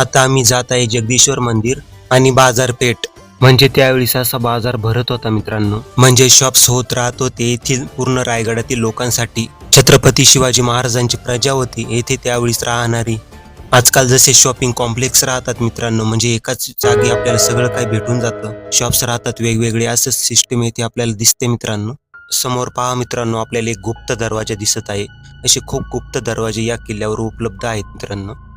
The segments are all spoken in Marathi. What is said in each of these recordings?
आता आम्ही जात आहे जगदीश्वर मंदिर आणि बाजारपेठ. म्हणजे त्यावेळेस असा बाजार भरत होता मित्रांनो. म्हणजे शॉप्स होत राहत होते येथील पूर्ण रायगडातील लोकांसाठी. छत्रपती शिवाजी महाराजांची प्रजा होती येथे त्यावेळेस राहणारी. आजकाल जसे शॉपिंग कॉम्प्लेक्स राहतात मित्रांनो म्हणजे एकाच जागी आपल्याला सगळं काही भेटून जातं. शॉप्स राहतात वेगवेगळे असं सिस्टम येथे आपल्याला दिसते मित्रांनो. समोर पहा मित्रांनो आपल्याला एक गुप्त दरवाजा दिसत आहे. असे खूप गुप्त दरवाजे या किल्ल्यावर उपलब्ध आहेत मित्रांनो.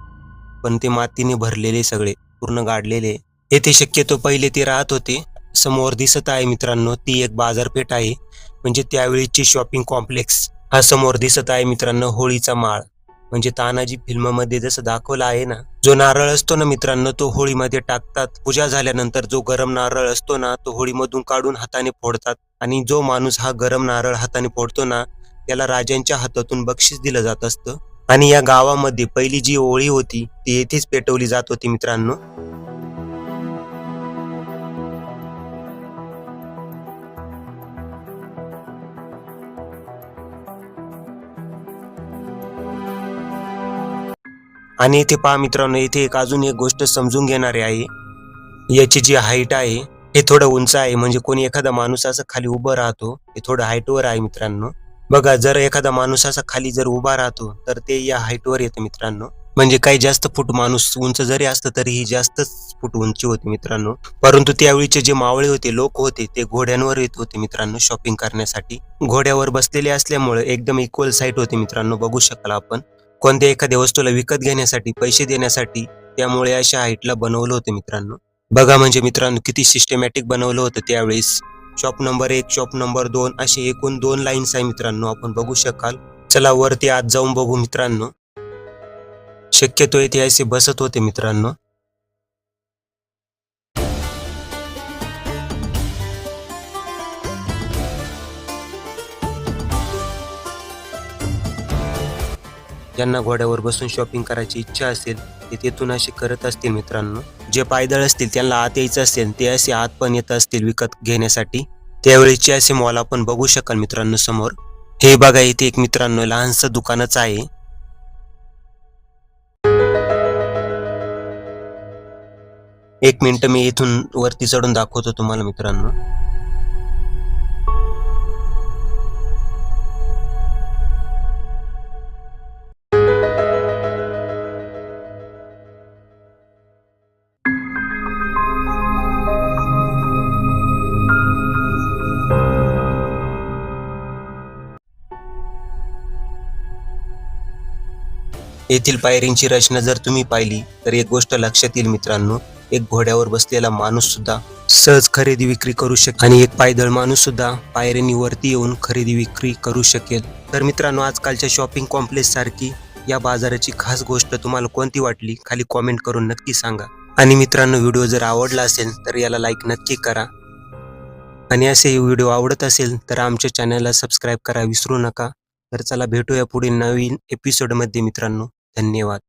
पण ते मातीने भरलेले सगळे पूर्ण गाडलेले. येथे शक्यतो पहिले ते राहत होते. समोर दिसत आहे मित्रांनो ती एक बाजारपेठ आहे. म्हणजे त्यावेळीची शॉपिंग कॉम्प्लेक्स हा समोर दिसत आहे मित्रांनो होळीचा माळ. म्हणजे तानाजी फिल्ममध्ये जसं दाखवलं आहे ना जो नारळ असतो ना मित्रांनो तो होळीमध्ये टाकतात. पूजा झाल्यानंतर जो गरम नारळ असतो ना तो होळीमधून काढून हाताने फोडतात. आणि जो माणूस हा गरम नारळ हाताने फोडतो ना त्याला राजांच्या हातातून बक्षीस दिलं जात असतं. आणि या गावामध्ये पहिली जी ओळी होती ती येथेच पेटवली जात होती मित्रांनो. आणि इथे पहा मित्रांनो इथे एक अजून एक गोष्ट समजून घेणारी आहे. याची जी हाईट आहे हे थोडं उंच आहे. म्हणजे कोणी एखादा माणूस असं खाली उभं राहतो हे थोडं हाईटवर आहे मित्रांनो. बघा जर एखादा माणूस असा खाली जर उभा राहतो तर ते या हाईटवर येतं मित्रांनो. म्हणजे काही जास्त फूट माणूस उंच जरी असतं तरी ही जास्तच फूट उंची होती मित्रांनो. परंतु त्यावेळीचे जे मावळे होते लोक होते ते घोड्यांवर येत होते मित्रांनो शॉपिंग करण्यासाठी. घोड्यावर बसलेले असल्यामुळे एकदम इक्वल साईट होती मित्रांनो बघू शकाल आपण. कोणत्या एखाद्या वस्तूला विकत घेण्यासाठी पैसे देण्यासाठी त्यामुळे अशा हाईटला बनवलं होतं मित्रांनो. बघा म्हणजे मित्रांनो किती सिस्टमॅटिक बनवलं होतं त्यावेळेस. शॉप नंबर एक शॉप नंबर दोन असे एकूण दोन लाईन्स आहे मित्रांनो आपण बघू शकाल. चला वरती आत जाऊन बघू मित्रांनो. शक्यतो येथे असे बसत होते मित्रांनो. ज्यांना घोड्यावर बसून शॉपिंग करायची इच्छा असेल ते तेथून असे करत असतील मित्रांनो. जे पायदळ असतील त्यांना आत यायचं असेल ते असे आत पण येत असतील विकत घेण्यासाठी. त्यावेळेचे असे मॉल आपण बघू शकाल मित्रांनो समोर. हे बघा इथे एक मित्रांनो लहानसं दुकानच आहे. एक मिनिट मी इथून वरती चढून दाखवतो तुम्हाला मित्रांनो. येथील पायरींची रचना जर तुम्ही पाहिली तर एक गोष्ट लक्षात येईल मित्रांनो एक घोड्यावर बसलेला माणूस सुद्धा सहज खरेदी विक्री करू शकेल. आणि एक पायदळ माणूस सुद्धा पायऱ्यांनी वरती येऊन खरेदी विक्री करू शकेल. तर मित्रांनो आजकालच्या शॉपिंग कॉम्प्लेक्स सारखी या बाजाराची खास गोष्ट तुम्हाला कोणती वाटली खाली कॉमेंट करून नक्की सांगा. आणि मित्रांनो व्हिडिओ जर आवडला असेल तर याला लाईक नक्की करा. आणि असे व्हिडिओ आवडत असेल तर आमच्या चॅनलला सबस्क्राईब करा विसरू नका. तर चला भेटूया पुढील नवीन एपिसोडमध्ये मित्रांनो. धन्यवाद.